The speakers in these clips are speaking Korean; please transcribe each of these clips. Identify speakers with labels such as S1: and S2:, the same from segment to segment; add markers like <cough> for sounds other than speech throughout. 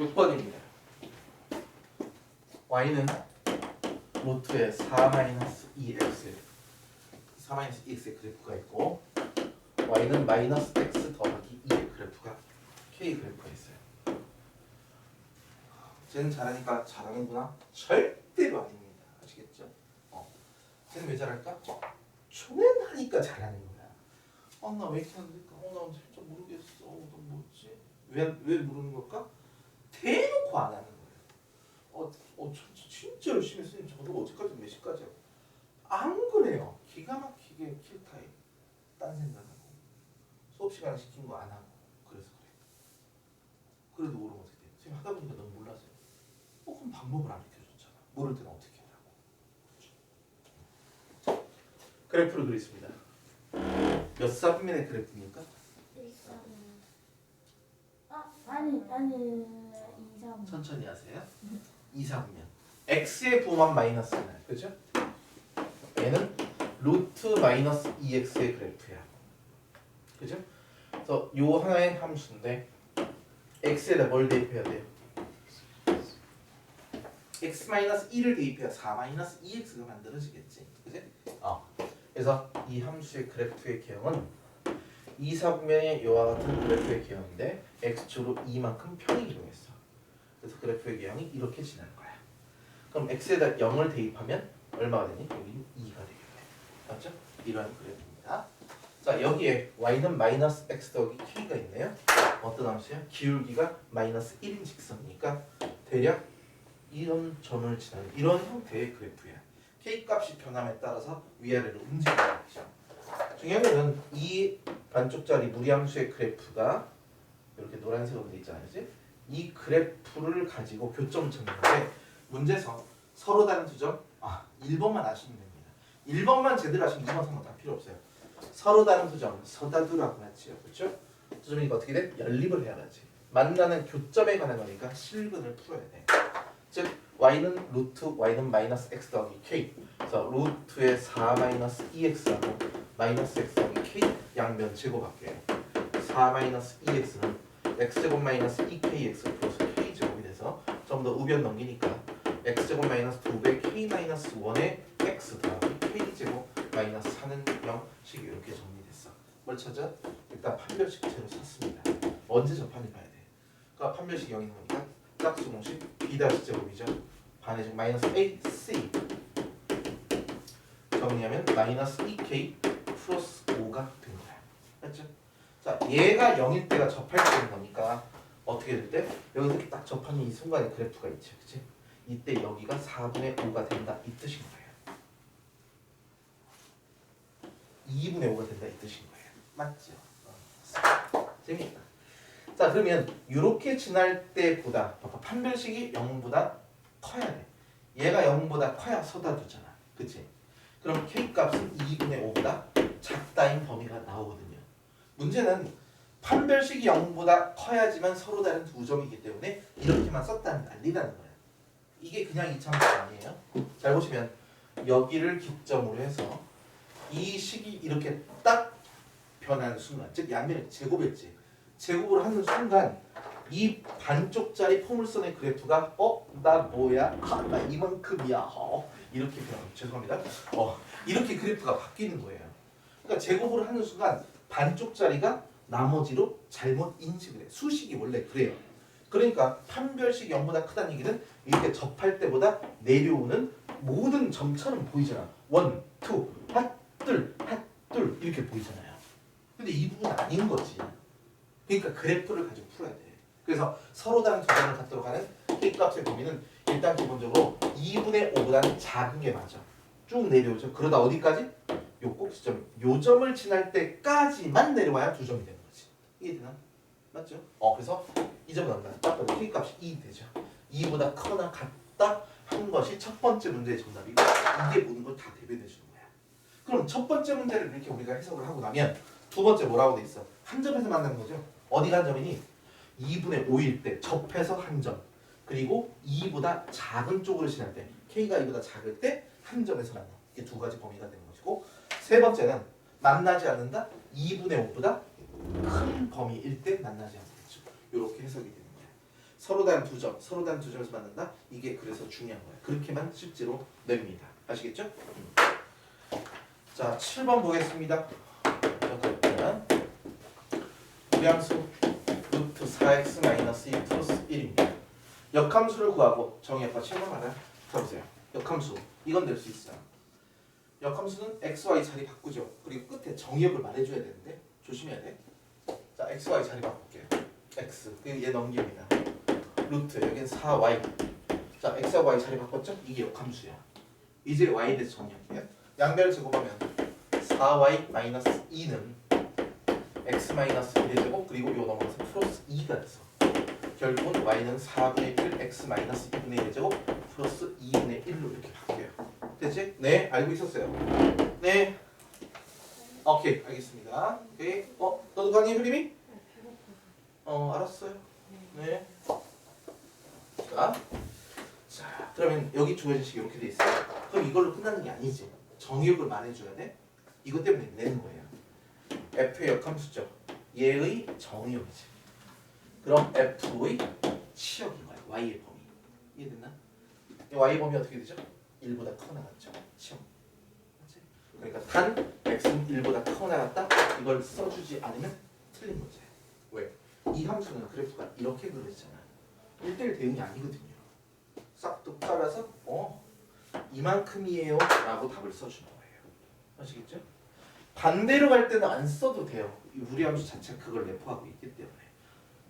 S1: 6번입니다. y는 로트에 4-2x 4-2x의 그래프가 있고 y는 마이너스 x 더하기 2의 그래프가 k 그래프가 있어요. 쟤는 잘하니까 잘하는구나? 절대로 아닙니다. 아시겠죠? 어. 쟤는 왜 잘할까? 어. 쟤는 하니까 잘하는 거야. 어, 나왜 이렇게 안 될까? 어, 나 진짜 모르겠어. 어, 너 뭐지? 왜, 왜 모르는 걸까? 대놓고 안 하는 거예요. 어, 어, 진짜 열심히 했으니 저도 어제까지 몇 시까지 하고. 안 그래요. 기가 막히게 킬타임. 딴 생각하고. 수업 시간에 시킨 거 안 하고. 그래서 그래. 그래도 모르면 어떻게 돼? 선생님 하다 보니까 넌 몰라서. 어, 그럼 방법을 안 알려줬잖아. 모를 때는 어떻게 하라고. 그렇죠? 그래프를 그리겠습니다. 몇 사분면의 그래프입니까?
S2: 아 아니 아니 이상
S1: 천천히 하세요. 2, 4분면. x의 부호만 마이너스잖아요. 그죠? 얘는 루트 마이너스 2x의 그래프야. 그죠? 그래서 요 하나의 함수인데 x에다 뭘 대입해야 돼요? x 마이너스 1을 대입해야 4 마이너스 2x가 만들어지겠지. 그지? 어. 그래서 이 함수의 그래프의 개형은 2, 4분면의 이와 같은 그래프의 개형인데 x축으로 2만큼 평이 이동했어. 그래서 그래프의 개형이 이렇게 지나는 거야. 그럼 x에다 0을 대입하면 얼마가 되니? 여기는 2가 되겠네. 맞죠? 이러한 그래프입니다. 자 여기에 y는 마이너스 x 더하기 k가 있네요. 어떤 함수야? 기울기가 마이너스 1인 직선이니까 대략 이런 점을 지나는 이런 형태의 그래프야. k 값이 변함에 따라서 위아래로 움직이는 거죠. 중요한 거는 이 반쪽짜리 무리함수의 그래프가 이렇게 노란색으로 돼 있잖아요. 그지? 이 그래프를 가지고 교점을 찾는 건데 문제에서 서로 다른 두 점, 아 1번만 아시면 됩니다. 1번만 제대로 아시면 2번, 3번 다 필요 없어요. 서로 다른 두 점, 서다두라고 하지요. 그렇죠? 두 점이니까 어떻게 돼? 연립을 해야지. 만나는 교점에 관한 거니까 실근을 풀어야 돼. 즉 y는 루트 y는 마이너스 x 더하기 k 그래서 루트의 4 마이너스 2x하고 마이너스 x 더하기 k 양면 제곱할게요 4 마이너스 2x는 x제곱 마이너스 2kx 플러스 k제곱이 돼서 좀 더 우변 넘기니까 x제곱 마이너스 2배 k 마이너스 1의 x 더하기 k제곱 마이너스 4는 0씩 이렇게 정리됐어 뭘 찾아? 일단 판별식 제로 샀습니다 언제 접하니 봐야 돼 그러니까 판별식 0이 나오니까 짝수 공식 b 다시 제곱이죠. 반의식 마이너스 ac 정리하면 마이너스 2k 플러스 5가 된 거야. 맞죠? 자, 얘가 0일 때가 접할 때인 거니까 어떻게 될 때? 여기서 딱 접하는 이 순간에 그래프가 있지, 그치? 이때 여기가 4분의 5가 된다 이 뜻인 거예요. 2분의 5가 된다 이 뜻인 거예요. 맞죠? 어. 재밌다. 자 그러면 이렇게 지날 때보다 판별식이 0보다 커야 돼. 얘가 0보다 커야 서다두잖아. 그치? 그럼 k 값은 2분의 5보다 작다인 범위가 나오거든요. 문제는 판별식이 0보다 커야지만 서로 다른 두 점이기 때문에 이렇게만 썼다는 난리라는 거야. 이게 그냥 이참수 아니에요. 잘 보시면 여기를 기점으로 해서 이 식이 이렇게 딱 변하는 순간 즉 양면을 제곱했지 제곱을 하는 순간 이 반쪽짜리 포물선의 그래프가 어? 나 뭐야? 아, 나 이만큼이야. 어? 이렇게 변 죄송합니다. 어, 이렇게 그래프가 바뀌는 거예요. 그러니까 제곱을 하는 순간 반쪽짜리가 나머지로 잘못 인식을 해. 수식이 원래 그래요. 그러니까 판별식 0보다 크다는 얘기는 이렇게 접할 때보다 내려오는 모든 점처럼 보이잖아. 원, 투, 핫 둘, 핫 둘 이렇게 보이잖아요. 근데 이 부분 아닌 거지. 그러니까 그래프를 가지고 풀어야 돼. 그래서 서로 다른 두 점을 갖도록 하는 k 값의 범위는 일단 기본적으로 2분의 5보다는 작은 게 맞아. 쭉 내려오죠. 그러다 어디까지? 요 꼭지점, 요 점을 지날 때까지만 내려와야 두 점이 거지. 이해되나? 맞죠? 어, 그래서 이 점은 얼마야? 딱 k 값이 2 되죠. 2보다 크거나 같다 한 것이 첫 번째 문제의 정답이고 이게 모든 걸 다 대변해 주는 거야. 그럼 첫 번째 문제를 이렇게 우리가 해석을 하고 나면 두 번째 뭐라고 돼 있어? 한 점에서 만나는 거죠. 어디가 한 점이니? 2분의 5일 때 접해서 한 점. 그리고 2보다 작은 쪽으로 지날 때 k가 2보다 작을 때 한 점에서 만나. 이게 두 가지 범위가 되는 것이고 세 번째는 만나지 않는다. 2분의 5보다 큰 범위일 때 만나지 않겠죠. 이렇게 해석이 거예요. 서로 다른 두 점, 서로 다른 두 점에서 만난다. 이게 그래서 중요한 거예요. 그렇게만 실제로 냅니다. 아시겠죠? 음. 자, 7번 보겠습니다. 우량수 루트 4x 마이너스 2 플러스 1입니다. 역함수를 구하고 정의역과 7번 하나 들어보세요. 역함수 이건 될 수 있어요. 역함수는 x, y 자리 바꾸죠. 그리고 끝에 정의역을 말해줘야 되는데 조심해야 돼. 자, x, y 자리 바꿀게요. x 그리고 얘 넘깁니다. 루트 여긴 4y. 자, x와 y 자리 바꿨죠? 이게 역함수야. 이제 y에 대해서 정의할게요. 양변을 제곱하면 4y 마이너스 2는 x 마이너스 1의 제곱 그리고 요 넘어가서 플러스 2가 돼서 결국은 y는 4분의 1 x 마이너스 2분의 1의 제곱 플러스 2분의 1로 이렇게 바뀌어요. 됐지? 네, 알고 있었어요. 네. 오케이, 알겠습니다. 오케이. 어, 너도 가니 흐림이? 어, 알았어요. 네. 자, 자, 그러면 여기 주어진 식이 이렇게 돼 있어요. 그럼 이걸로 끝나는 게 아니지. 정의역을 말해줘야 돼. 이것 때문에 내는 거예요. f의 역함수죠. 얘의 정의역이지. 그럼 f의 치역인 거야. y의 범위. 이해됐나? 이 y 범위 어떻게 되죠? 1보다 커 나갔죠. 치역. 그러니까 단 x는 1보다 커 나갔다. 이걸 써주지 않으면 틀린 문제야. 왜? 이 함수는 그래프가 이렇게 그려지잖아. 1대1 대응이 아니거든요. 싹둑 잘라서 어 이만큼이에요 라고 답을 써주는 거예요. 아시겠죠? 반대로 갈 때는 안 써도 돼요. 이 무리함수 자체가 그걸 내포하고 있기 때문에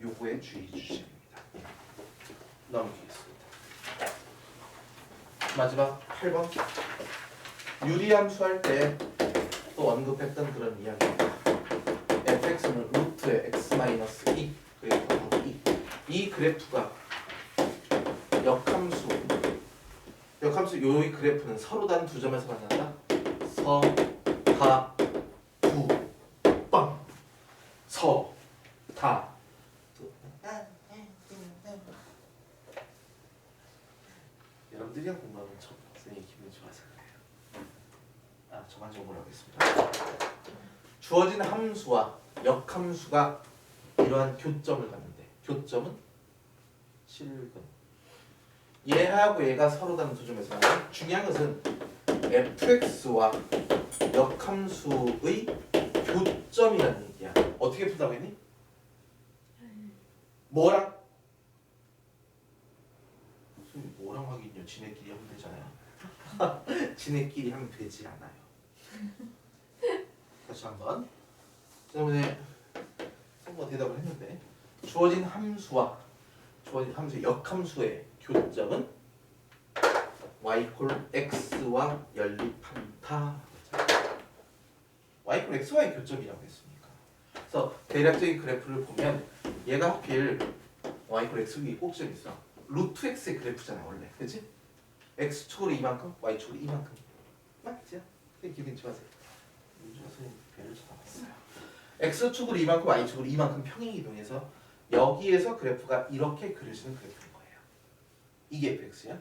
S1: 요거에 주의 주셔야 됩니다. 넘기겠습니다. 마지막 8번 유리함수 할 때 또 언급했던 그런 이야기입니다. fx는 루트의 x 마이너스 2 그리고 더하기 2. 이 그래프가 역함수 역함수 요의 그래프는 서로 다른 두 점에서 만난다. 서, 다, 구, 빵, 서, 다. 두. 여러분들이랑 공부하면 저 선생님 기분이 좋아서 그래요. 아, 저만 좀 보라겠습니다. 주어진 함수와 역함수가 이러한 교점을 갖는데 교점은 실근. 얘하고 얘가 서로 다른 두 점에서. 중요한 것은 fx와 역함수의 교점이라는 얘기야. 어떻게 푼다고 했니? 뭐랑? 뭐랑 하긴요. 지네끼리 하면 되잖아요. <laughs> 지네끼리 하면 되지 않아요. 다시 한번. 때문에 한번 대답을 했는데 주어진 함수와 주어진 함수의 역함수의 교점은 y 콜 x와 연립한다. y 콜 x와의 교점이라고 했으니까. 그래서 대략적인 그래프를 보면 얘가 하필 y 콜 x 위에 꼭지가 있어. 루트 x의 그래프잖아 원래, 그렇지? x 축으로 이만큼, y 축으로 이만큼. 맞죠? 근데 기분 좋아하세요. 윤주가 선생님 배를 쳐다봤어요. X 축으로 이만큼, y 축으로 이만큼 평행 이동해서 여기에서 그래프가 이렇게 그려지는 그래프인 거예요. 이게 fx야.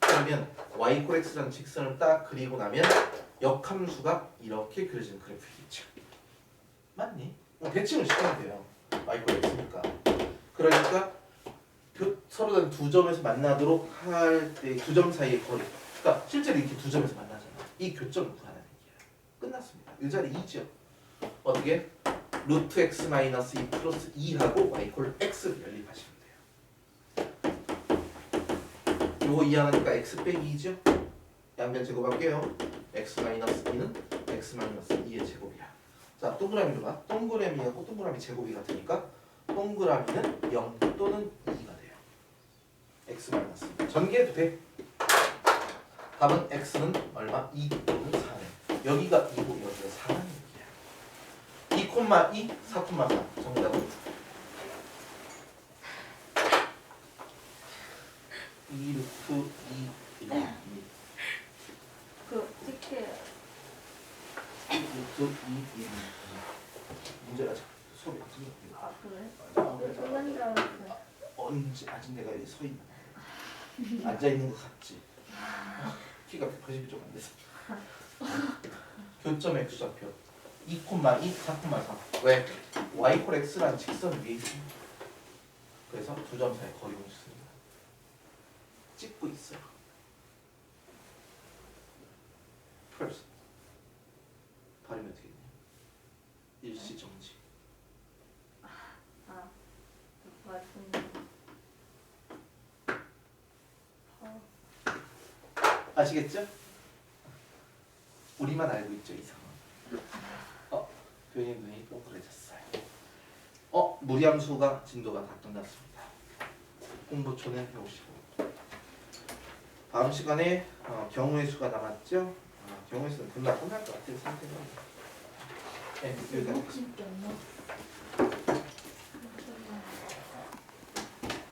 S1: 그러면 y 콜 x라는 직선을 딱 그리고 나면 역함수가 이렇게 그려지는 그래프이겠죠. 맞니? 뭐 대칭을 시키면 돼요. y 콜 x니까. 그러니까 교- 서로 다른 두 점에서 만나도록 할 때 두 점 사이의 거리. 그러니까 실제로 이렇게 두 점에서 만나잖아. 이 교점을 구하는 얘기야. 끝났습니다. 이 자리 2죠. 어떻게? 루트 x 마이너스 2 플러스 2하고 y 콜 x를 연립하시면 돼요. 요거 이해하니까 x 빼기 2죠? 양변 제곱할게요. x 마이너스 2는 x 마이너스 2의 제곱이야. 자, 동그라미로 봐. 동그라미하고 동그라미 제곱이 같으니까 동그라미는 0 또는 2가 돼요. x 마이너스 2. 전개해도 돼. 답은 x는 얼마? 2 또는 4네. 여기가 2고 여기가 4라는 얘기야. 2 콤마 2, 4 콤마 4. 정답은 2 루트 2
S2: 1그 특히
S1: 루트 2 1 문제가 자 소리 안 들려.
S2: 아 그래? 소문 들었어.
S1: 언제 아직 내가 여기 서 있나? 앉아 있는 것 같지? 키가 180이 좀 안 돼서. 교점 x 좌표 2,2, 4,4. 왜? y 콜 x라는 직선 위에 있습니다. 그래서 두 점 사이 거리를 줍니다. 찍고 있어요. first 발음이 어떻게 되냐? 일시 정지.
S2: 아, 맞습니다. 어,
S1: 아시겠죠? 우리만 알고 있죠 이상 교님 눈이 동그래졌어요. 어, 무리함수가 진도가 다 끝났습니다. 공부초는 해오시고. 다음 시간에 어, 경우의 수가 남았죠? 어, 경우의 수는 금방 끝날 것 같아요. 선생님. 네, 여기까지.
S2: 진짜 뭐